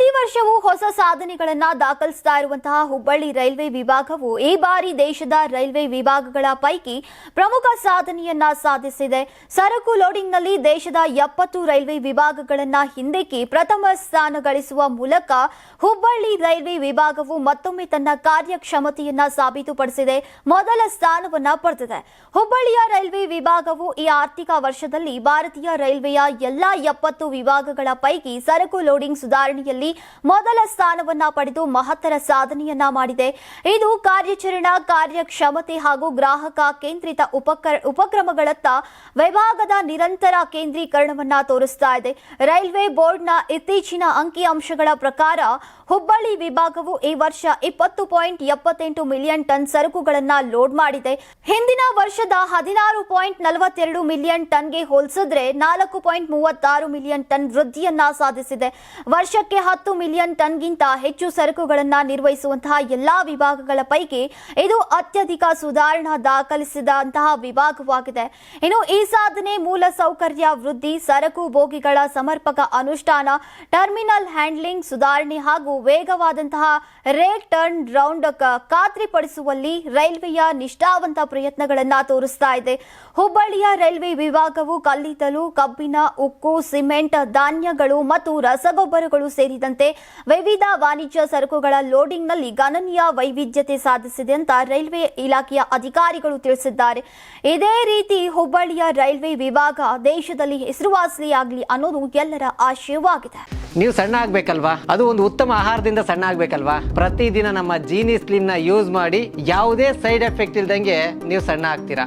ಪ್ರತಿ ವರ್ಷವೂ ಹೊಸ ಸಾಧನೆಗಳನ್ನ ದಾಖಲಿಸ್ತಾ ಇರುವಂತಹ ಹುಬ್ಬಳ್ಳಿ ರೈಲ್ವೆ ವಿಭಾಗವು ಈ ಬಾರಿ ದೇಶದ ರೈಲ್ವೆ ವಿಭಾಗಗಳ ಪೈಕಿ ಪ್ರಮುಖ ಸಾಧನೆಯನ್ನ ಸಾಧಿಸಿದೆ. ಸರಕು ಲೋಡಿಂಗ್ನಲ್ಲಿ ದೇಶದ ಎಪ್ಪತ್ತು ರೈಲ್ವೆ ವಿಭಾಗಗಳನ್ನ ಹಿಂದಿಕ್ಕಿ ಪ್ರಥಮ ಸ್ಥಾನ ಗಳಿಸುವ ಮೂಲಕ ಹುಬ್ಬಳ್ಳಿ ರೈಲ್ವೆ ವಿಭಾಗವು ಮತ್ತೊಮ್ಮೆ ತನ್ನ ಕಾರ್ಯಕ್ಷಮತೆಯನ್ನ ಸಾಬೀತುಪಡಿಸಿದೆ. ಮೊದಲ ಸ್ಥಾನವನ್ನ ಪಡೆದಿದೆ. ಹುಬ್ಬಳ್ಳಿಯ ರೈಲ್ವೆ ವಿಭಾಗವು ಈ ಆರ್ಥಿಕ ವರ್ಷದಲ್ಲಿ ಭಾರತೀಯ ರೈಲ್ವೆಯ ಎಲ್ಲಾ ಎಪ್ಪತ್ತು ವಿಭಾಗಗಳ ಪೈಕಿ ಸರಕು ಲೋಡಿಂಗ್ ಸುಧಾರಣೆಯಲ್ಲಿ ಮೊದಲ ಸ್ಥಾನವನ್ನ ಪಡೆದು ಮಹತ್ತರ ಸಾಧನೆಯನ್ನ ಮಾಡಿದೆ. ಇದು ಕಾರ್ಯಾಚರಣಾ ಕಾರ್ಯಕ್ಷಮತೆ ಹಾಗೂ ಗ್ರಾಹಕ ಕೇಂದ್ರಿತ ಉಪಕರ ಉಪಕ್ರಮಗಳತ್ತ ವಿಭಾಗದ ನಿರಂತರ ಕೇಂದ್ರೀಕರಣವನ್ನ ತೋರಿಸ್ತಾ ಇದೆ. ರೈಲ್ವೆ ಬೋರ್ಡ್ನ ಇತ್ತೀಚಿನ ಅಂಕಿಅಂಶಗಳ ಪ್ರಕಾರ ಹುಬ್ಬಳ್ಳಿ ವಿಭಾಗವು ಈ ವರ್ಷ ಇಪ್ಪತ್ತು ಪಾಯಿಂಟ್ ಎಪ್ಪತ್ತೆಂಟು ಮಿಲಿಯನ್ ಟನ್ ಸರಕುಗಳನ್ನ ಲೋಡ್ ಮಾಡಿದೆ. ಹಿಂದಿನ ವರ್ಷದ ಹದಿನಾರು ಪಾಯಿಂಟ್ ನಲವತ್ತೆರಡು ಮಿಲಿಯನ್ ಟನ್ಗೆ ಹೋಲಿಸಿದ್ರೆ ನಾಲ್ಕು ಪಾಯಿಂಟ್ ಮೂವತ್ತಾರು ಮಿಲಿಯನ್ ಟನ್ ವೃದ್ಧಿಯನ್ನ ಸಾಧಿಸಿದೆ. ವರ್ಷಕ್ಕೆ ಹತ್ತು ಮಿಲಿಯನ್ ಟನ್ಗಿಂತ ಹೆಚ್ಚು ಸರಕುಗಳನ್ನು ನಿರ್ವಹಿಸುವಂತಹ ಎಲ್ಲಾ ವಿಭಾಗಗಳ ಪೈಕಿ ಇದು ಅತ್ಯಧಿಕ ಸುಧಾರಣಾ ದಾಖಲಿಸಿದಂತಹ ವಿಭಾಗವಾಗಿದೆ. ಇನ್ನು ಈ ಸಾಧನೆ ಮೂಲ ಸೌಕರ್ಯ ವೃದ್ಧಿ, ಸರಕು ಬೋಗಿಗಳ ಸಮರ್ಪಕ ಅನುಷ್ಠಾನ, ಟರ್ಮಿನಲ್ ಹ್ಯಾಂಡ್ಲಿಂಗ್ ಸುಧಾರಣೆ ಹಾಗೂ ವೇಗವಾದಂತಹ ರೇಡ್ ಟರ್ನ್ ರೌಂಡ್ ಖಾತ್ರಿಪಡಿಸುವಲ್ಲಿ ರೈಲ್ವೆಯ ನಿಷ್ಠಾವಂತ ಪ್ರಯತ್ನಗಳನ್ನು ತೋರಿಸ್ತಾ ಇದೆ. ಹುಬ್ಬಳ್ಳಿಯ ರೈಲ್ವೆ ವಿಭಾಗವು ಕಲ್ಲಿದ್ದಲು ಕಬ್ಬಿಣ ಉಕ್ಕು, ಸಿಮೆಂಟ್, ಧಾನ್ಯಗಳು ಮತ್ತು ರಸಗೊಬ್ಬರಗಳು ಸೇರಿದಂತೆ ವಿವಿಧ ವಾಣಿಜ್ಯ ಸರಕುಗಳ ಲೋಡಿಂಗ್ನಲ್ಲಿ ಗಣನೀಯ ವೈವಿಧ್ಯತೆ ಸಾಧಿಸಿದೆ ಅಂತ ರೈಲ್ವೆ ಇಲಾಖೆಯ ಅಧಿಕಾರಿಗಳು ತಿಳಿಸಿದ್ದಾರೆ. ಇದೇ ರೀತಿ ಹುಬ್ಬಳ್ಳಿಯ ರೈಲ್ವೆ ವಿಭಾಗ ದೇಶದಲ್ಲಿ ಹೆಸರುವಾಸಿಯಾಗಲಿ ಅನ್ನೋದು ಎಲ್ಲರ ಆಶಯವಾಗಿದೆ. ನೀವು ಸಣ್ಣ ಆಗ್ಬೇಕಲ್ವಾ? ಅದು ಒಂದು ಉತ್ತಮ ಆಹಾರದಿಂದ ಸಣ್ಣ ಆಗ್ಬೇಕಲ್ವಾ? ಪ್ರತಿದಿನ ನಮ್ಮ ಜೀನಿ ಸ್ಲಿಮ್ನ ಯೂಸ್ ಮಾಡಿ ಯಾವುದೇ ಸೈಡ್ ಎಫೆಕ್ಟ್ ಇಲ್ದಂಗೆ ನೀವು ಸಣ್ಣ ಆಗ್ತೀರಾ?